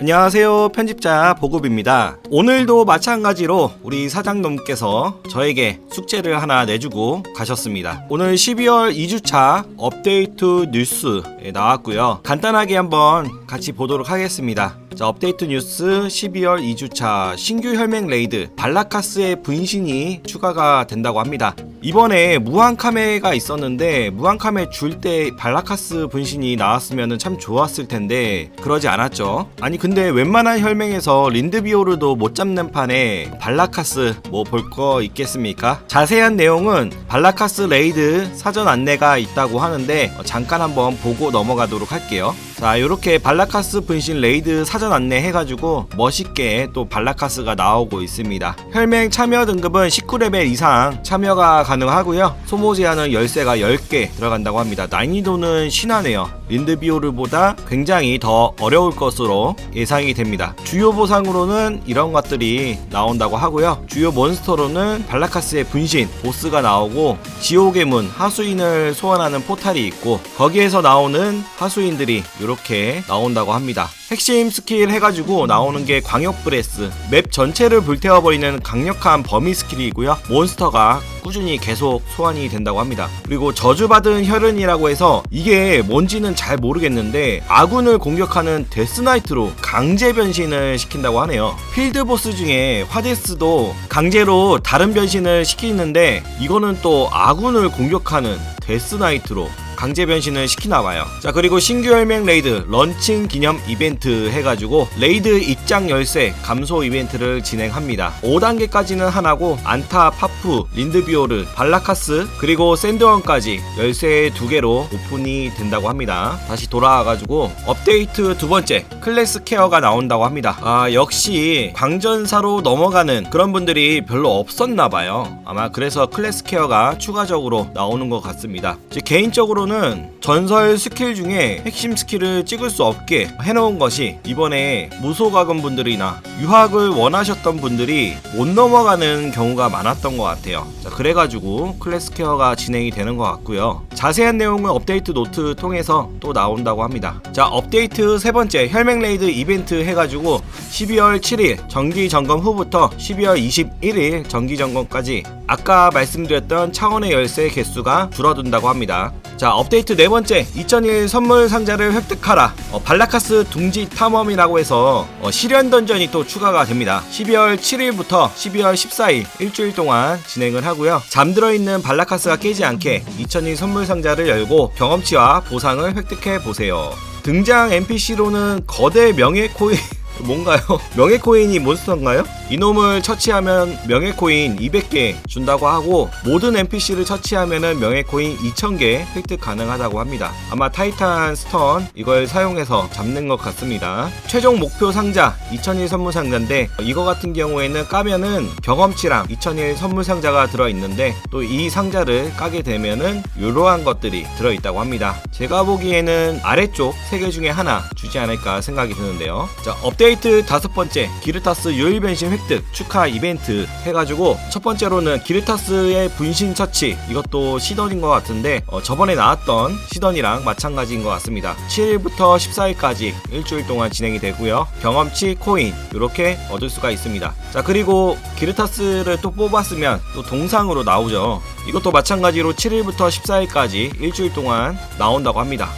안녕하세요 편집자 보급입니다. 오늘도 마찬가지로 우리 사장님께서 저에게 숙제를 하나 내주고 가셨습니다. 오늘 12월 2주차 업데이트 뉴스에 나왔고요. 간단하게 한번 같이 보도록 하겠습니다. 자 업데이트 뉴스 12월 2주차 신규 혈맹 레이드 발라카스의 분신이 추가가 된다고 합니다. 이번에 무한카메가 있었는데 무한카메 줄 때 발라카스 분신이 나왔으면 참 좋았을 텐데 그러지 않았죠. 아니 근데 웬만한 혈맹에서 린드비오르도 못 잡는 판에 발라카스 뭐 볼 거 있겠습니까? 자세한 내용은 발라카스 레이드 사전 안내가 있다고 하는데 어, 잠깐 한번 보고 넘어가도록 할게요 자 이렇게 발라카스 분신 레이드 사전 안내 해가지고 멋있게 또 발라카스가 나오고 있습니다. 혈맹 참여 등급은 19레벨 이상 참여가 가능하고요. 소모 제한은 열쇠가 10개 들어간다고 합니다. 난이도는 신하네요. 린드비오르보다 굉장히 더 어려울 것으로 예상이 됩니다. 주요 보상으로는 이런 것들이 나온다고 하고요. 주요 몬스터로는 발라카스의 분신 보스가 나오고 지옥의 문 하수인을 소환하는 포탈이 있고 거기에서 나오는 하수인들이 이렇게 나온다고 합니다. 핵심 스킬 해가지고 나오는 게 광역 브레스. 맵 전체를 불태워버리는 강력한 범위 스킬이고요. 몬스터가 꾸준히 계속 소환이 된다고 합니다. 그리고 저주받은 혈흔이라고 해서 이게 뭔지는 잘 모르겠는데 아군을 공격하는 데스나이트로 강제 변신을 시킨다고 하네요. 필드 보스 중에 화데스도 강제로 다른 변신을 시키는데 이거는 또 아군을 공격하는 데스나이트로 강제 변신을 시키나 봐요. 자, 그리고 신규 혈맹 레이드 런칭 기념 이벤트 해가지고 레이드 입장 열쇠 감소 이벤트를 진행합니다. 5단계까지는 하나고 안타, 파프, 린드비오르, 발라카스 그리고 샌드원까지 열쇠 두 개로 오픈이 된다고 합니다. 다시 돌아와가지고 업데이트 두 번째 클래스 케어가 나온다고 합니다. 아 역시 광전사로 넘어가는 그런 분들이 별로 없었나 봐요. 아마 그래서 클래스 케어가 추가적으로 나오는 것 같습니다. 제 개인적으로 는 전설 스킬 중에 핵심 스킬을 찍을 수 없게 해놓은 것이 이번에 무소가금 분들이나 유학을 원하셨던 분들이 못 넘어가는 경우가 많았던 것 같아요. 자, 그래가지고 클래스 케어가 진행이 되는 것 같고요. 자세한 내용은 업데이트 노트 통해서 또 나온다고 합니다. 자, 업데이트 세 번째 혈맹 레이드 이벤트 해가지고 12월 7일 정기 점검 후부터 12월 21일 정기 점검까지 아까 말씀드렸던 차원의 열쇠 개수가 줄어든다고 합니다. 자 업데이트 네 번째. 2001 선물 상자를 획득하라. 어, 발라카스 둥지 탐험이라고 해서 어, 실현 던전이 또 추가가 됩니다. 12월 7일부터 12월 14일 일주일 동안 진행을 하고요. 잠들어 있는 발라카스가 깨지 않게 2001 선물 상자를 열고 경험치와 보상을 획득해 보세요. 등장 NPC로는 거대 명예 코인 뭔가요? 명예 코인이 몬스터인가요? 이놈을 처치하면 명예 코인 200개 준다고 하고 모든 NPC를 처치하면은 명예 코인 2000개 획득 가능하다고 합니다. 아마 타이탄 스턴 이걸 사용해서 잡는 것 같습니다. 최종 목표 상자 2001 선물 상자인데 이거 같은 경우에는 까면은 경험치랑 2001 선물 상자가 들어 있는데 또 이 상자를 까게 되면은 이러한 것들이 들어 있다고 합니다. 제가 보기에는 아래쪽 세개 중에 하나 주지 않을까 생각이 드는데요. 자 업데이트 다섯 번째 기르타스 유일 변신 획득 축하 이벤트 해가지고 첫 번째로는 기르타스의 분신 처치 이것도 시던인 것 같은데 어, 저번에 나왔던 시던이랑 마찬가지인 것 같습니다. 7일부터 14일까지 일주일 동안 진행이 되고요. 경험치 코인 이렇게 얻을 수가 있습니다. 자 그리고 기르타스를 또 뽑았으면 또 동상으로 나오죠. 이것도 마찬가지로 7일부터 14일까지 일주일 동안 나온다고 합니다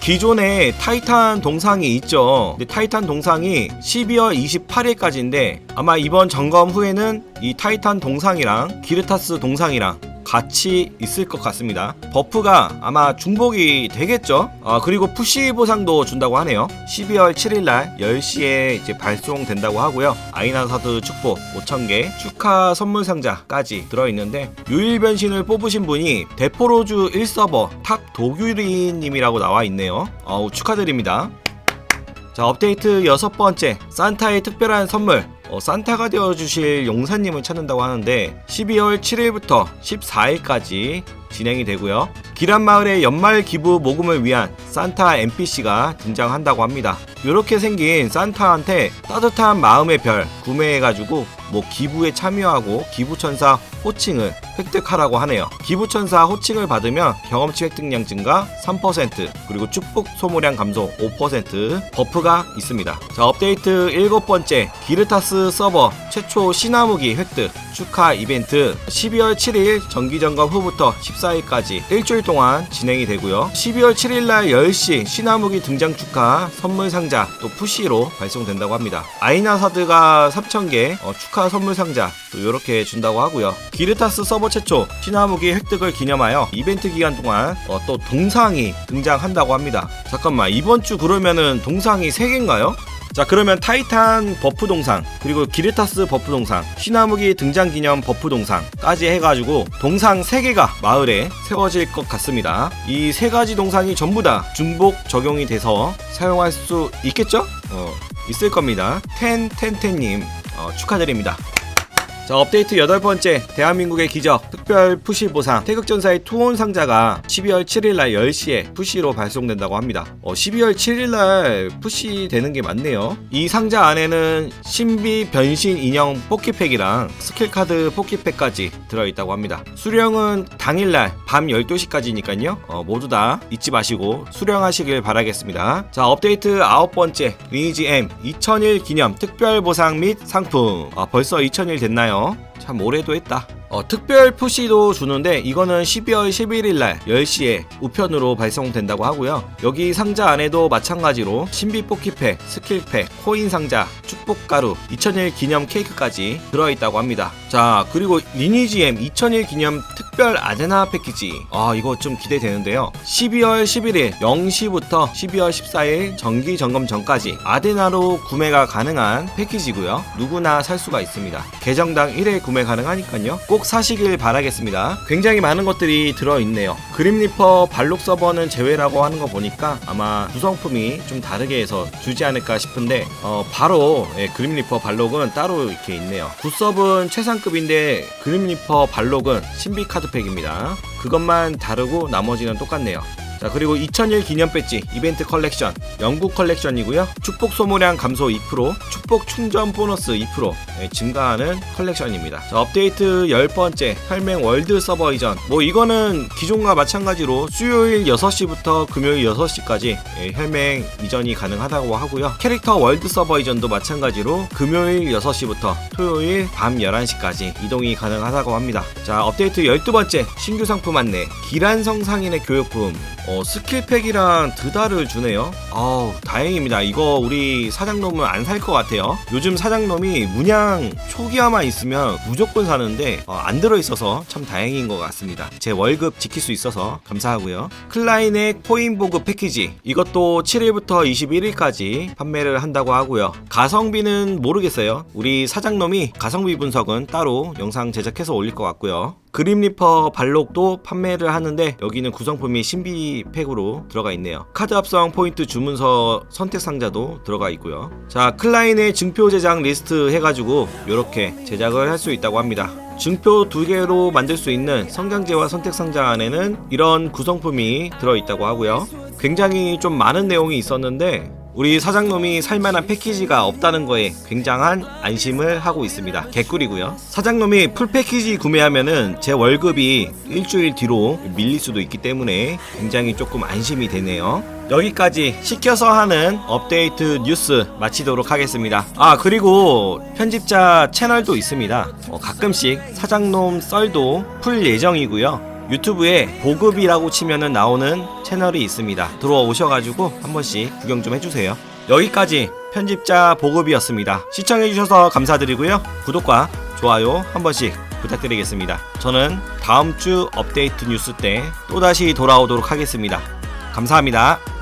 기존에 타이탄 동상이 있죠. 근데 타이탄 동상이 12월 28일까지인데 아마 이번 점검 후에는 이 타이탄 동상이랑 기르타스 동상이랑 같이 있을 것 같습니다. 버프가 아마 중복이 되겠죠. 아, 그리고 푸시 보상도 준다고 하네요. 12월 7일날 10시에 이제 발송된다고 하고요. 아이나사드 축복 5,000개 축하 선물 상자까지 들어있는데 유일 변신을 뽑으신 분이 데포로즈 1서버 탑 도규리님이라고 나와 있네요. 어우, 축하드립니다. 자 업데이트 여섯 번째 산타의 특별한 선물 어, 산타가 되어주실 용사님을 찾는다고 하는데 12월 7일부터 14일까지 진행이 되고요. 기란마을의 연말 기부 모금을 위한 산타 NPC가 등장한다고 합니다. 이렇게 생긴 산타한테 따뜻한 마음의 별 구매해가지고 뭐 기부에 참여하고 기부천사 호칭을 획득하라고 하네요. 기부천사 호칭을 받으면 경험치 획득량 증가 3% 그리고 축복 소모량 감소 5% 버프가 있습니다. 자 업데이트 일곱 번째 기르타스 서버 최초 신화무기 획득 축하 이벤트 12월 7일 정기점검 후부터 14일까지 일주일 동안 진행이 되고요. 12월 7일 날 10시 신화무기 등장 축하 선물 상자 또 푸시로 발송된다고 합니다. 아이나사드가 3,000개 어, 축하 선물 상자 또 이렇게 준다고 하고요. 기르타스 서버 최초 신화무기 획득을 기념하여 이벤트 기간 동안 어, 또 동상이 등장한다고 합니다. 잠깐만 이번 주 그러면은 동상이 3개인가요? 자 그러면 타이탄 버프 동상 그리고 기르타스 버프 동상 신화무기 등장 기념 버프 동상까지 해가지고 동상 3개가 마을에 세워질 것 같습니다 이 세 가지 동상이 전부 다 중복 적용이 돼서 사용할 수 있겠죠? 어 있을 겁니다 텐텐텐님 어, 축하드립니다 자 업데이트 여덟 번째 대한민국의 기적 특별 푸시 보상. 태극전사의 투혼 상자가 12월 7일날 10시에 푸시로 발송된다고 합니다. 어, 12월 7일날 푸시 되는 게 맞네요. 이 상자 안에는 신비 변신 인형 포키팩이랑 스킬카드 포키팩까지 들어있다고 합니다. 수령은 당일날 밤 12시까지니까요. 어, 모두 다 잊지 마시고 수령하시길 바라겠습니다. 자 업데이트 아홉 번째 리니지 M 2000일 기념 특별 보상 및 상품. 아, 벌써 2000일 됐나요? 만나요. 참 오래도 했다. 어, 특별 푸시도 주는데 이거는 12월 11일 날 10시에 우편으로 발송된다고 하고요. 여기 상자 안에도 마찬가지로 신비 뽑기팩, 스킬팩, 코인 상자, 축복 가루, 2000일 기념 케이크까지 들어있다고 합니다. 자, 그리고 리니지엠 2000일 기념 특별 아데나 패키지. 아, 이거 좀 기대되는데요. 12월 11일 0시부터 12월 14일 정기 점검 전까지 아데나로 구매가 가능한 패키지고요. 누구나 살 수가 있습니다. 계정당 1회 구매 가능하니까요. 꼭 사시길 바라겠습니다. 굉장히 많은 것들이 들어있네요. 그림리퍼 발록 서버는 제외라고 하는 거 보니까 아마 구성품이 좀 다르게 해서 주지 않을까 싶은데 어, 바로 예, 그림리퍼 발록은 따로 이렇게 있네요. 굿섭은 최상급인데 그림리퍼 발록은 신비 카드팩입니다. 그것만 다르고 나머지는 똑같네요. 자 그리고 2000일 기념 배지 이벤트 컬렉션. 영국 컬렉션이고요. 축복 소모량 감소 2% 축복 충전 보너스 2% 예, 증가하는 컬렉션입니다. 자 업데이트 10번째 혈맹 월드 서버 이전. 뭐 이거는 기존과 마찬가지로 수요일 6시부터 금요일 6시까지 예, 혈맹 이전이 가능하다고 하고요. 캐릭터 월드 서버 이전도 마찬가지로 금요일 6시부터 토요일 밤 11시까지 이동이 가능하다고 합니다. 자 업데이트 12번째 신규 상품 안내. 기란성 상인의 교육품 어, 스킬팩이랑 드다를 주네요. 아우, 다행입니다. 이거 우리 사장놈은 안 살 것 같아요. 요즘 사장놈이 문양 초기화만 있으면 무조건 사는데 어, 안 들어있어서 참 다행인 것 같습니다. 제 월급 지킬 수 있어서 감사하고요. 클라인의 코인 보급 패키지 이것도 7일부터 21일까지 판매를 한다고 하고요. 가성비는 모르겠어요. 우리 사장놈이 가성비 분석은 따로 영상 제작해서 올릴 것 같고요. 그림리퍼 발록도 판매를 하는데 여기는 구성품이 신비팩으로 들어가 있네요. 카드 합성 포인트 주문서 선택 상자도 들어가 있고요. 자, 클라인의 증표 제작 리스트 해가지고 이렇게 제작을 할 수 있다고 합니다. 증표 두 개로 만들 수 있는 성장제와 선택 상자 안에는 이런 구성품이 들어있다고 하고요. 굉장히 좀 많은 내용이 있었는데 우리 사장놈이 살만한 패키지가 없다는 거에 굉장한 안심을 하고 있습니다. 개꿀이고요. 사장놈이 풀 패키지 구매하면은 제 월급이 일주일 뒤로 밀릴 수도 있기 때문에 굉장히 조금 안심이 되네요. 여기까지 시켜서 하는 업데이트 뉴스 마치도록 하겠습니다. 아 그리고 편집자 채널도 있습니다. 어, 가끔씩 사장놈 썰도 풀 예정이고요. 유튜브에 보급이라고 치면은 나오는 채널이 있습니다. 들어와 오셔가지고 한 번씩 구경 좀 해주세요. 여기까지 편집자 보급이었습니다. 시청해주셔서 감사드리고요. 구독과 좋아요 한 번씩 부탁드리겠습니다. 저는 다음 주 업데이트 뉴스 때 또다시 돌아오도록 하겠습니다. 감사합니다.